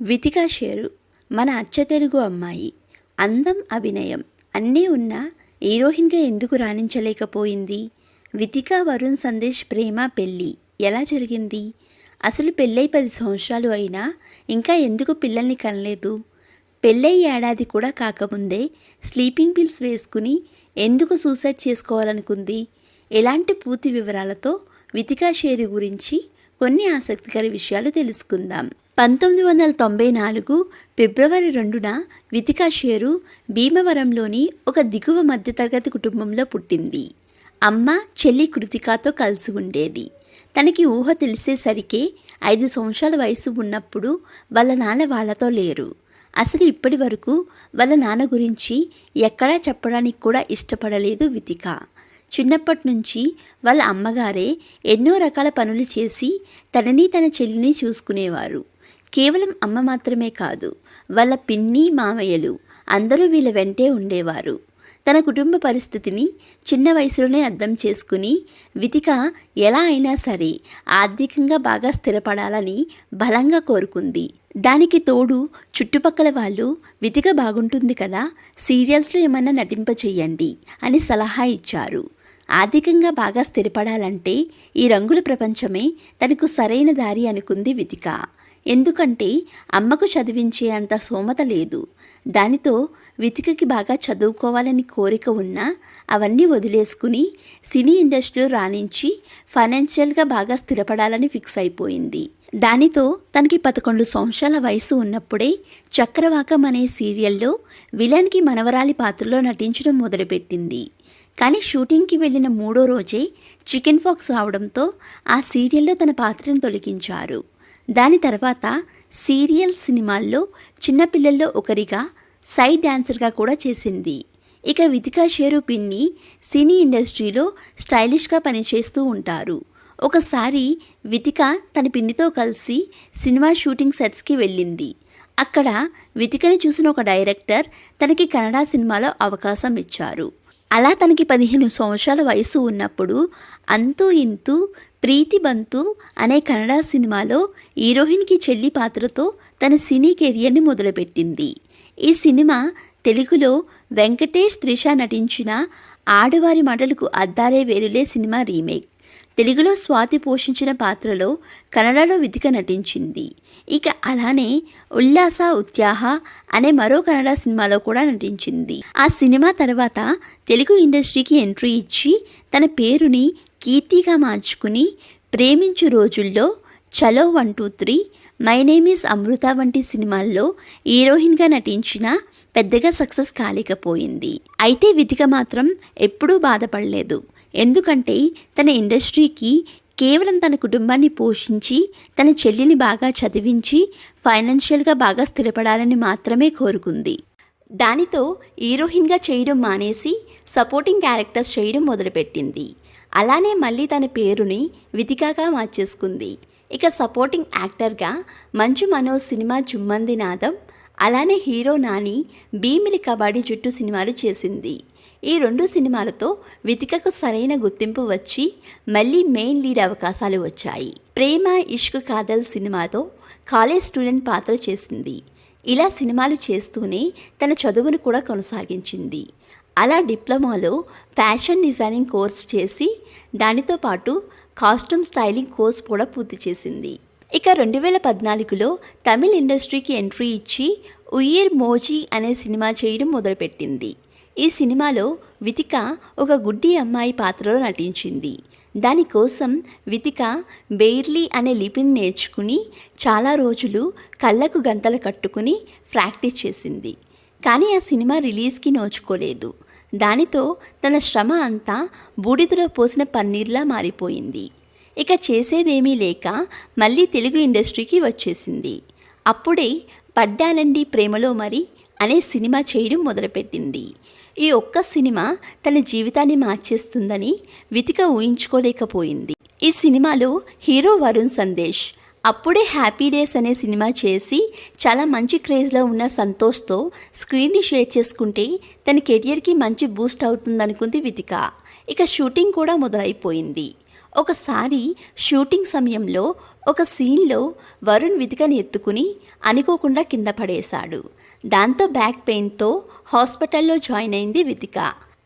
Vithika share మన అచ్చ తెలుగు అమ్మాయి. అందం అభినయం అన్నీ ఉన్నా హీరోయిన్గా ఎందుకు రాణించలేకపోయింది? వితికా వరుణ్ సందేశ్ ప్రేమ పెళ్ళి ఎలా జరిగింది? అసలు పెళ్ళై పది సంవత్సరాలు అయినా ఇంకా ఎందుకు పిల్లల్ని కనలేదు? పెళ్ళై ఏడాది కూడా కాకముందే స్లీపింగ్ పిల్స్ వేసుకుని ఎందుకు సూసైడ్ చేసుకోవాలనుకుంది? ఎలాంటి పూర్తి వివరాలతో వితికా షేరు గురించి కొన్ని ఆసక్తికర విషయాలు తెలుసుకుందాం. పంతొమ్మిది వందల తొంభై నాలుగు ఫిబ్రవరి రెండున వితికా షేరు భీమవరంలోని ఒక దిగువ మధ్యతరగతి కుటుంబంలో పుట్టింది. అమ్మ చెల్లి కృతికాతో కలిసి ఉండేది. తనకి ఊహ తెలిసేసరికే ఐదు సంవత్సరాల వయసు ఉన్నప్పుడు వాళ్ళ నాన్న వాళ్ళతో లేరు. అసలు ఇప్పటి వరకు వాళ్ళ నాన్న గురించి ఎక్కడా చెప్పడానికి కూడా ఇష్టపడలేదు వితిక. చిన్నప్పటి నుంచి వాళ్ళ అమ్మగారే ఎన్నో రకాల పనులు చేసి తనని తన చెల్లిని చూసుకునేవారు. కేవలం అమ్మ మాత్రమే కాదు వాళ్ళ పిన్ని మామయ్యలు అందరూ వీళ్ళ వెంటే ఉండేవారు. తన కుటుంబ పరిస్థితిని చిన్న వయసులోనే అర్థం చేసుకుని వితిక ఎలా అయినా సరే ఆర్థికంగా బాగా స్థిరపడాలని బలంగా కోరుకుంది. దానికి తోడు చుట్టుపక్కల వాళ్ళు వితిక బాగుంటుంది కదా సీరియల్స్లో ఏమన్నా నటింప చెయ్యండి అని సలహా ఇచ్చారు. ఆర్థికంగా బాగా స్థిరపడాలంటే ఈ రంగుల ప్రపంచమే తనకు సరైన దారి అనుకుంది వితిక. ఎందుకంటే అమ్మకు చదివించే అంత సోమత లేదు. దానితో వితికకి బాగా చదువుకోవాలని కోరిక ఉన్నా అవన్నీ వదిలేసుకుని సినీ ఇండస్ట్రీలో రాణించి ఫైనాన్షియల్గా బాగా స్థిరపడాలని ఫిక్స్ అయిపోయింది. దానితో తనకి పదకొండు సంవత్సరాల వయసు ఉన్నప్పుడే చక్రవాకం అనే సీరియల్లో విలన్కి మనవరాలి పాత్రలో నటించడం మొదలుపెట్టింది. కానీ షూటింగ్కి వెళ్ళిన మూడో రోజే చికెన్ ఫాక్స్ రావడంతో ఆ సీరియల్లో తన పాత్రను తొలగించారు. దాని తర్వాత సీరియల్ సినిమాల్లో చిన్నపిల్లల్లో ఒకరిగా సైడ్ డాన్సర్గా కూడా చేసింది. ఇక వితికా షేరు పిన్ని సినీ ఇండస్ట్రీలో స్టైలిష్గా పనిచేస్తూ ఉంటారు. ఒకసారి వితిక తన పిన్నితో కలిసి సినిమా షూటింగ్ సెట్స్కి వెళ్ళింది. అక్కడ వితికని చూసిన ఒక డైరెక్టర్ తనకి కన్నడ సినిమాలో అవకాశం ఇచ్చారు. అలా తనకి పదిహేను సంవత్సరాల వయసు ఉన్నప్పుడు అంతూ ఇంతూ ప్రీతి బంతు అనే కన్నడ సినిమాలో హీరోయిన్కి చెల్లి పాత్రతో తన సినీ కెరియర్ని మొదలుపెట్టింది. ఈ సినిమా తెలుగులో వెంకటేష్ త్రిష నటించిన ఆడవారి మాటలకు అద్దాలే వేరులే సినిమా రీమేక్. తెలుగులో స్వాతి పోషించిన పాత్రలో కన్నడలో విధిక నటించింది. ఇక అలానే ఉల్లాస ఉత్యాహ అనే మరో కన్నడ సినిమాలో కూడా నటించింది. ఆ సినిమా తర్వాత తెలుగు ఇండస్ట్రీకి ఎంట్రీ ఇచ్చి తన పేరుని కీర్తిగా మార్చుకుని ప్రేమించు రోజుల్లో Chalo one two three my name is Amrutha వంటి సినిమాల్లో హీరోయిన్గా నటించిన పెద్దగా సక్సెస్ కాలేకపోయింది. అయితే విధిక మాత్రం ఎప్పుడూ బాధపడలేదు. ఎందుకంటే తన ఇండస్ట్రీకి కేవలం తన కుటుంబాన్ని పోషించి తన చెల్లిని బాగా చదివించి ఫైనాన్షియల్గా బాగా స్థిరపడాలని మాత్రమే కోరుకుంది. దానితో హీరోయిన్గా చేయడం మానేసి సపోర్టింగ్ క్యారెక్టర్స్ చేయడం మొదలుపెట్టింది. అలానే మళ్ళీ తన పేరుని వితికాగా మార్చేసుకుంది. ఇక సపోర్టింగ్ యాక్టర్గా మంచు మనోజ్ సినిమా జుమ్మంది నాదం అలానే హీరో నాని భీమిలి కబడ్డీ జుట్టు సినిమాలు చేసింది. ఈ రెండు సినిమాలతో వితికకు సరైన గుర్తింపు వచ్చి మళ్ళీ మెయిన్ లీడ్ అవకాశాలు వచ్చాయి. ప్రేమ ఇష్క్ కాదల్ సినిమాతో కాలేజ్ స్టూడెంట్ పాత్ర చేసింది. ఇలా సినిమాలు చేస్తూనే తన చదువును కూడా కొనసాగించింది. అలా డిప్లొమాలో ఫ్యాషన్ డిజైనింగ్ కోర్సు చేసి దానితో పాటు కాస్ట్యూమ్ స్టైలింగ్ కోర్స్ కూడా పూర్తి చేసింది. ఇక రెండు వేల పద్నాలుగులో తమిళ్ ఇండస్ట్రీకి ఎంట్రీ ఇచ్చి ఉయిర్ మోజీ అనే సినిమా చేయడం మొదలుపెట్టింది. ఈ సినిమాలో వితిక ఒక గుడ్డి అమ్మాయి పాత్రలో నటించింది. దానికోసం వితిక బెయిర్లీ అనే లిపిని నేర్చుకుని చాలా రోజులు కళ్ళకు గంతలు కట్టుకుని ప్రాక్టీస్ చేసింది. కానీ ఆ సినిమా రిలీజ్కి నోచుకోలేదు. దానితో తన శ్రమ అంతా బూడిదలో పోసిన పన్నీర్లా మారిపోయింది. ఇక చేసేదేమీ లేక మళ్ళీ తెలుగు ఇండస్ట్రీకి వచ్చేసింది. అప్పుడే పడ్డానండి ప్రేమలో మరి అనే సినిమా చేయడం మొదలుపెట్టింది. ఈ ఒక్క సినిమా తన జీవితాన్ని మార్చేస్తుందని వితిక ఊహించుకోలేకపోయింది. ఈ సినిమాలో హీరో వరుణ్ సందేశ్ అప్పుడే హ్యాపీ డేస్ అనే సినిమా చేసి చాలా మంచి క్రేజ్లో ఉన్న సంతోష్తో స్క్రీన్ని షేర్ చేసుకుంటే తన కెరియర్కి మంచి బూస్ట్ అవుతుందనుకుంది వితిక. ఇక షూటింగ్ కూడా మొదలైపోయింది. ఒకసారి షూటింగ్ సమయంలో ఒక సీన్లో వరుణ్ విధికని ఎత్తుకుని అనుకోకుండా కింద పడేశాడు. దాంతో బ్యాక్ పెయిన్తో హాస్పిటల్లో జాయిన్ అయింది వితిక.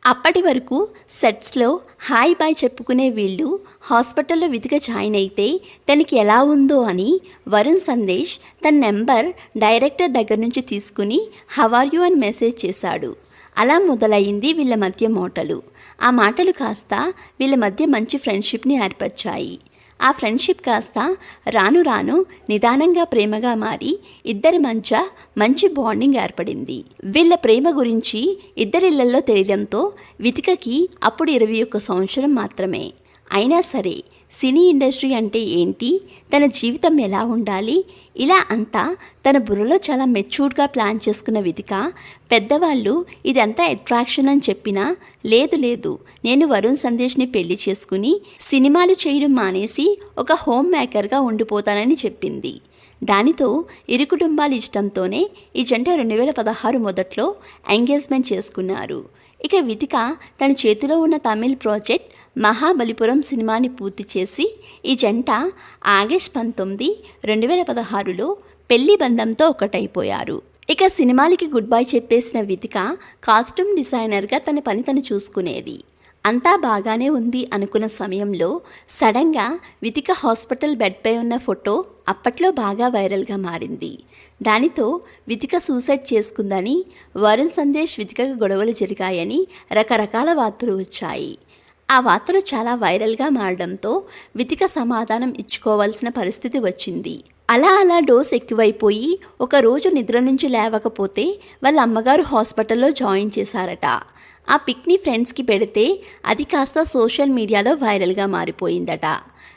అప్పటి వరకు సెట్స్లో హాయ్ బాయ్ చెప్పుకునే వీళ్ళు హాస్పిటల్లో వితిక జాయిన్ అయితే తనకి ఎలా ఉందో అని వరుణ్ సందేశ్ తన నెంబర్ డైరెక్టర్ దగ్గర నుంచి తీసుకుని హవార్ యూ అని మెసేజ్ చేశాడు. అలా మొదలయ్యింది వీళ్ళ మధ్య మోటలు. ఆ మాటలు కాస్త వీళ్ళ మధ్య మంచి ఫ్రెండ్షిప్ని ఏర్పరిచాయి. ఆ ఫ్రెండ్షిప్ కాస్త రాను రాను నిదానంగా ప్రేమగా మారి ఇద్దరి మధ్య మంచి బాండింగ్ ఏర్పడింది. వీళ్ళ ప్రేమ గురించి ఇద్దరిళ్ళలో తెలియడంతో వితికకి అప్పుడు ఇరవై ఒక్క సంవత్సరం మాత్రమే. అయినా సరే సినీ ఇండస్ట్రీ అంటే ఏంటి? తన జీవితం ఎలా ఉండాలి? ఇలా అంతా తన బుర్రలో చాలా మెచ్యూర్డ్గా ప్లాన్ చేసుకున్న విధిక పెద్దవాళ్ళు ఇదంతా అట్రాక్షన్ అని చెప్పినా లేదు లేదు నేను వరుణ్ సందేశ్ని పెళ్ళి చేసుకుని సినిమాలు చేయడం మానేసి ఒక హోమ్ మేకర్గా ఉండిపోతానని చెప్పింది. దానితో ఇరు కుటుంబాల ఇష్టంతోనే ఈ జంట రెండు వేల పదహారు మొదట్లో ఎంగేజ్మెంట్ చేసుకున్నారు. ఇక వితిక తన చేతిలో ఉన్న తమిళ్ ప్రాజెక్ట్ మహాబలిపురం సినిమాని పూర్తి చేసి ఈ జంట ఆగస్ట్ పంతొమ్మిది రెండు వేల పదహారులో పెళ్ళి బంధంతో ఒకటైపోయారు. ఇక సినిమాలకి గుడ్ బై చెప్పేసిన వితిక కాస్ట్యూమ్ డిజైనర్గా తన పని తను చూసుకునేది. అంతా బాగానే ఉంది అనుకున్న సమయంలో సడన్గా వితిక హాస్పిటల్ బెడ్పై ఉన్న ఫోటో అప్పట్లో బాగా వైరల్గా మారింది. దానితో వితిక సూసైడ్ చేసుకుందని వరుణ్ సందేశ్ వితికకు గొడవలు జరిగాయని రకరకాల వార్తలు వచ్చాయి. ఆ వార్తలు చాలా వైరల్గా మారడంతో వితిక సమాధానం ఇచ్చుకోవాల్సిన పరిస్థితి వచ్చింది. అలా అలా డోస్ ఎక్కువైపోయి ఒక రోజు నిద్ర నుంచి లేవకపోతే వాళ్ళ అమ్మగారు హాస్పిటల్లో జాయిన్ చేశారట. ఆ పిక్ని ఫ్రెండ్స్కి పెడితే అది కాస్త సోషల్ మీడియాలో వైరల్గా మారిపోయిందట.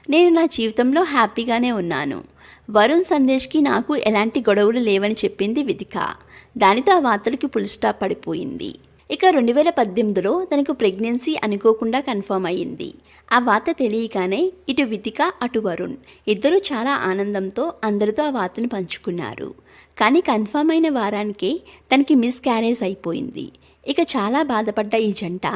నేను నా జీవితంలో హ్యాపీగానే ఉన్నాను. వరుణ్ సందేశ్కి నాకు ఎలాంటి గొడవలు లేవని చెప్పింది విదిక. దానితో ఆ వార్తలకి పులుస్టాప్ పడిపోయింది. ఇక రెండు వేల పద్దెనిమిదిలో తనకు ప్రెగ్నెన్సీ అనుకోకుండా కన్ఫర్మ్ అయ్యింది. ఆ వార్త తెలియగానే ఇటు వితిక అటు వరుణ్ ఇద్దరూ చాలా ఆనందంతో అందరితో ఆ వార్తను పంచుకున్నారు. కానీ కన్ఫర్మ్ అయిన వారానికే తనకి మిస్ క్యారేజ్ అయిపోయింది. ఇక చాలా బాధపడ్డ ఈ జంట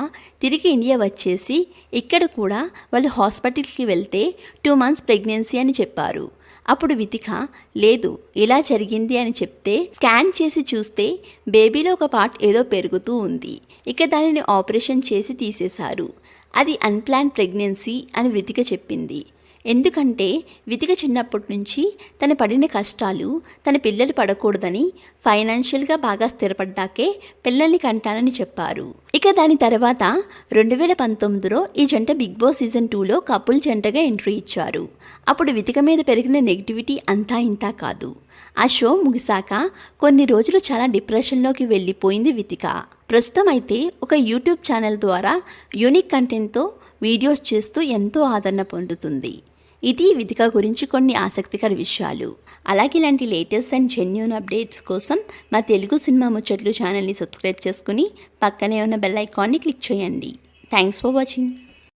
తిరిగి ఇండియా వచ్చేసి ఇక్కడ కూడా వాళ్ళు హాస్పిటల్కి వెళ్తే టూ మంత్స్ ప్రెగ్నెన్సీ అని చెప్పారు. అప్పుడు వితిక లేదు ఇలా జరిగింది అని చెప్తే స్కాన్ చేసి చూస్తే బేబీలో ఒక పార్ట్ ఏదో పెరుగుతూ ఉంది. ఇక దానిని ఆపరేషన్ చేసి తీసేశారు. అది అన్ప్లాన్ ప్రెగ్నెన్సీ అని వృతిక చెప్పింది. ఎందుకంటే వితిక చిన్నప్పటి నుంచి తన పడిన కష్టాలు తన పిల్లలు పడకూడదని ఫైనాన్షియల్గా బాగా స్థిరపడ్డాకే పిల్లల్ని కంటానని చెప్పారు. ఇక దాని తర్వాత రెండు వేల పంతొమ్మిదిలో ఈ జంట బిగ్ బాస్ సీజన్ టూలో కపుల్ జంటగా ఎంట్రీ ఇచ్చారు. అప్పుడు వితిక మీద పెరిగిన నెగిటివిటీ అంతా ఇంతా కాదు. ఆ షో ముగిశాక కొన్ని రోజులు చాలా డిప్రెషన్లోకి వెళ్ళిపోయింది వితిక ప్రస్తుతం అయితే ఒక యూట్యూబ్ ఛానల్ ద్వారా యూనిక్ కంటెంట్తో వీడియోస్ చేస్తూ ఎంతో ఆదరణ పొందుతుంది. ఇది విధిక గురించి కొన్ని ఆసక్తికర విషయాలు. అలాగే ఇలాంటి లేటెస్ట్ అండ్ జెన్యున్ అప్డేట్స్ కోసం మా తెలుగు సినిమా ముచ్చట్లు ఛానల్ని సబ్స్క్రైబ్ చేసుకుని పక్కనే ఉన్న బెల్ ఐకాన్ని క్లిక్ చేయండి. Thanks for watching.